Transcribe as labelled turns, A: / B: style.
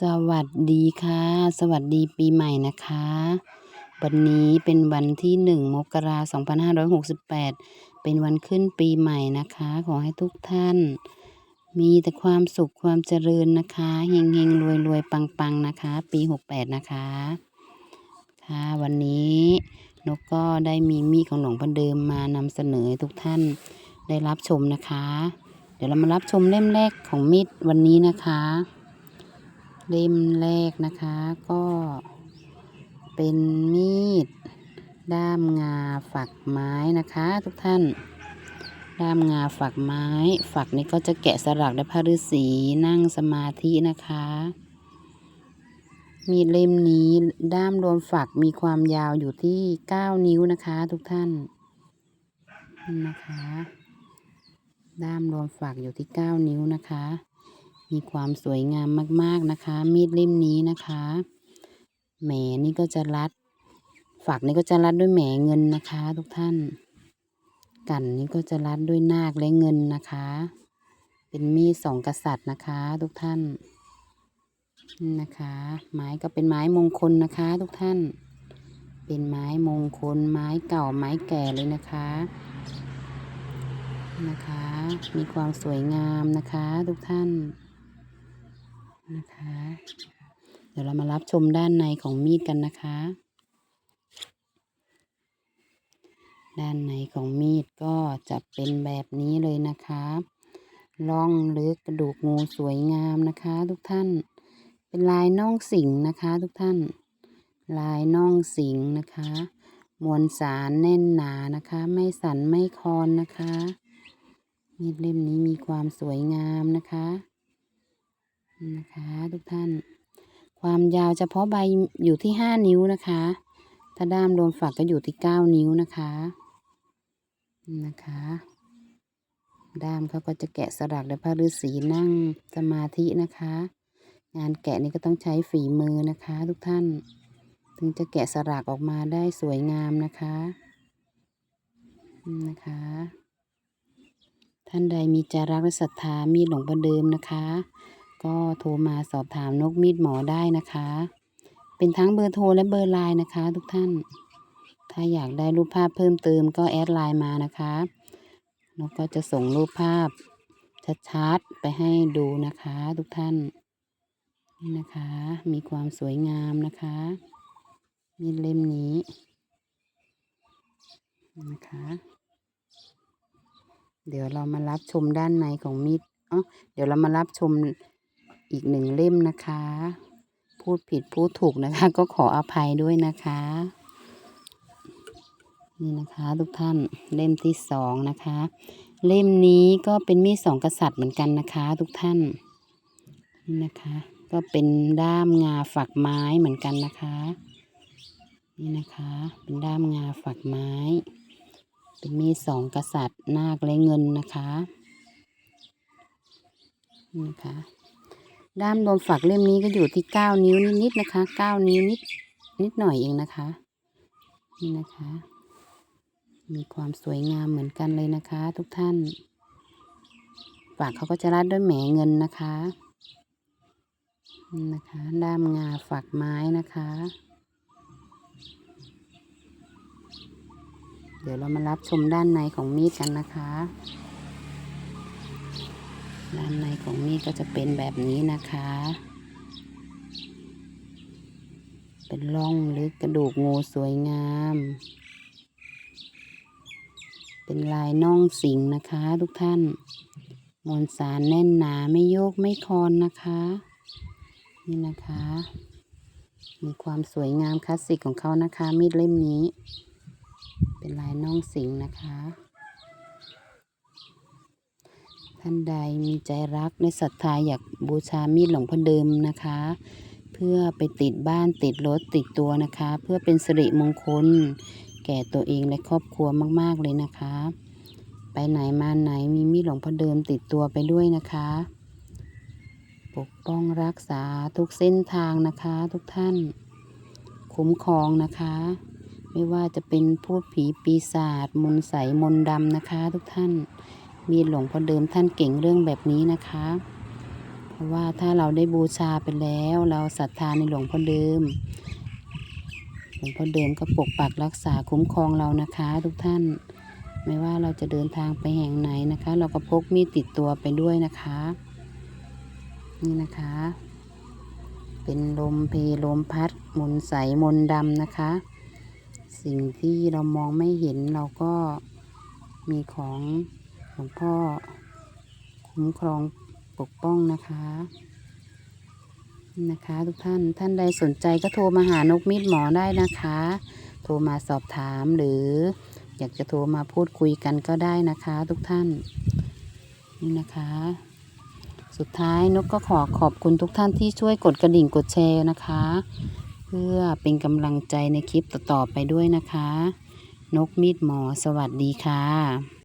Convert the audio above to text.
A: สวัสดีค่ะ สวัสดีปีใหม่นะคะ วันนี้เป็นวันที่หนึ่งมกราคม2568 เป็นวันขึ้นปีใหม่นะคะ ขอให้ทุกท่าน มีแต่ความสุขความเจริญนะคะเฮงเฮงรวยรวยปังปังนะคะ ปี 68 นะคะ ค่ะวันนี้นกก็ได้มีมีดของหลวงพ่อเดิมมานำเสนอทุกท่านได้รับชมนะคะ เดี๋ยวเรามารับชมเล่มแรกของมีดวันนี้นะคะ เล่มแรกนะคะก็เป็นมีด ด้ามงาฝักไม้นะคะทุกท่าน ด้ามงาฝักไม้ ฝักนี้ก็จะแกะสลักด้วยพระฤาษีนั่งสมาธินะคะ มีดเล่มนี้ด้ามรวมฝักมีความยาวอยู่ที่ 9 นิ้วนะคะทุกท่านนี่นะคะ ด้ามรวมฝักอยู่ที่ 9 นิ้วนะคะ มีความสวยงามมาก ๆนะคะ มีดเล่มนี้นะคะแหมนี่ก็จะรัด ฝักนี่ก็จะรัดด้วยแหมเงินนะคะ ทุกท่าน กันนี่ก็จะรัดด้วยนาคและเงินนะคะ เป็นมีดสองกษัตริย์นะคะ ทุกท่านนี่นะคะ ไม้ก็เป็นไม้มงคลนะคะ ทุกท่าน เป็นไม้มงคล ไม้เก่าไม้แก่เลยนะคะนะคะ มีความสวยงามนะคะ ทุกท่าน นะคะ เดี๋ยวเรามารับชมด้านในของมีดกันนะคะ ด้านในของมีดก็จะเป็นแบบนี้เลยนะคะร่องลึกกระดูกงูสวยงามนะคะ ทุกท่าน เป็นลายน่องสิงนะคะ ทุกท่าน ลายน่องสิงนะคะ มวลสารแน่นหนานะคะ ไม่สั่นไม่คลอนนะคะมีดเล่มนี้มีความสวยงามนะคะ นะคะทุกท่าน ความยาวเฉพาะใบอยู่ที่ห้านิ้วนะคะ ถ้าด้ามรวมฝักก็อยู่ที่เก้านิ้วนะคะนะคะ ด้ามเขาก็จะแกะสลักด้วยพระฤาษีนั่งสมาธินะคะ งานแกะนี่ก็ต้องใช้ฝีมือนะคะ ทุกท่าน ถึงจะแกะสลักออกมาได้สวยงามนะคะนะคะ ท่านใดมีใจรักและศรัทธามีหลวงพ่อเดิมนะคะ ก็โทรมาสอบถามนกมีดหมอได้นะคะ เป็นทั้งเบอร์โทรและเบอร์ไลน์นะคะ ทุกท่าน ถ้าอยากได้รูปภาพเพิ่มเติมก็แอดไลน์มานะคะนกก็จะส่งรูปภาพชัดๆไปให้ดูนะคะ ทุกท่านนี่นะคะ มีความสวยงามนะคะมีเล่มนี้นะคะเดี๋ยวเรามารับชมด้านในของมีดอ๋อเดี๋ยวเรามารับชม อีกหนึ่งเล่มนะคะ พูดผิดพูดถูกนะคะ ก็ขออภัยด้วยนะคะ นี่นะคะทุกท่านเล่มที่สองนะคะ เล่มนี้ก็เป็นมีดสองกษัตริย์เหมือนกันนะคะ ทุกท่านนี่นะคะ ก็เป็นด้ามงาฝักไม้เหมือนกันนะคะ นี่นะคะ เป็นด้ามงาฝักไม้ เป็นมีดสองกษัตริย์นาคและเงินนะคะนี่นะคะ ด้ามรวมฝักเล่มนี้ก็อยู่ที่เก้านิ้วนิดๆนะคะเก้านิ้วนิดนิดหน่อยเองนะคะ นี่นะคะ มีความสวยงามเหมือนกันเลยนะคะ ทุกท่านฝากเขาก็จะรัดด้วยแหมเงินนะคะนี่นะคะ ด้ามงาฝักไม้นะคะ เดี๋ยวเรามารับชมด้านในของมีดกันนะคะ ด้านในของมีดก็จะเป็นแบบนี้นะคะ เป็นร่องลึกกระดูกงูสวยงาม เป็นลายน่องสิงนะคะทุกท่าน มวลสารแน่นหนาไม่โยกไม่คลอนนะคะ นี่นะคะ มีความสวยงามคลาสสิกของเขานะคะ มีดเล่มนี้ เป็นลายน่องสิงนะคะ ท่านใดมีใจรักในศรัทธาอยากบูชามีดหลวงพ่อเดิมนะคะ เพื่อไปติดบ้านติดรถติดตัวนะคะ เพื่อเป็นสิริมงคล แก่ตัวเองและครอบครัวมากๆเลยนะคะ ไปไหนมาไหนมีมีดหลวงพ่อเดิมติดตัวไปด้วยนะคะ ปกป้องรักษาทุกเส้นทางนะคะ ทุกท่านคุ้มครองนะคะ ไม่ว่าจะเป็นพูดผีปีศาจมนใสมนดำนะคะ ทุกท่าน มีหลวงพ่อเดิมท่านเก่งเรื่องแบบนี้นะคะขอราะว่าถ้าเราได้บูชาไปแล้ว เราศรัทธาในหลวงพ่อเดิม หลวงพ่อเดิมก็ปกปักรักษาคุ้มครองเรานะคะ ทุกท่าน ไม่ว่าเราจะเดินทางไปแห่งไหนนะคะ เราก็พกมีดติดตัวไปด้วยนะคะ นี่นะคะ เป็นลมเพลมพัดมนใสมนดำนะคะ สิ่งที่เรามองไม่เห็นเราก็มีของ หลวงพ่อ คุ้มครองปกป้องนะคะนะคะทุกท่านท่านใดสนใจก็โทรมาหานกมีดหมอได้นะคะ โทรมาสอบถามหรือ อยากจะโทรมาพูดคุยกันก็ได้นะคะ ทุกท่านนี่นะคะ สุดท้ายนกก็ขอขอบคุณทุกท่านที่ช่วยกดกระดิ่งกดแชร์นะคะ เพื่อเป็นกำลังใจในคลิปต่อๆไปด้วยนะคะ นกมีดหมอสวัสดีค่ะ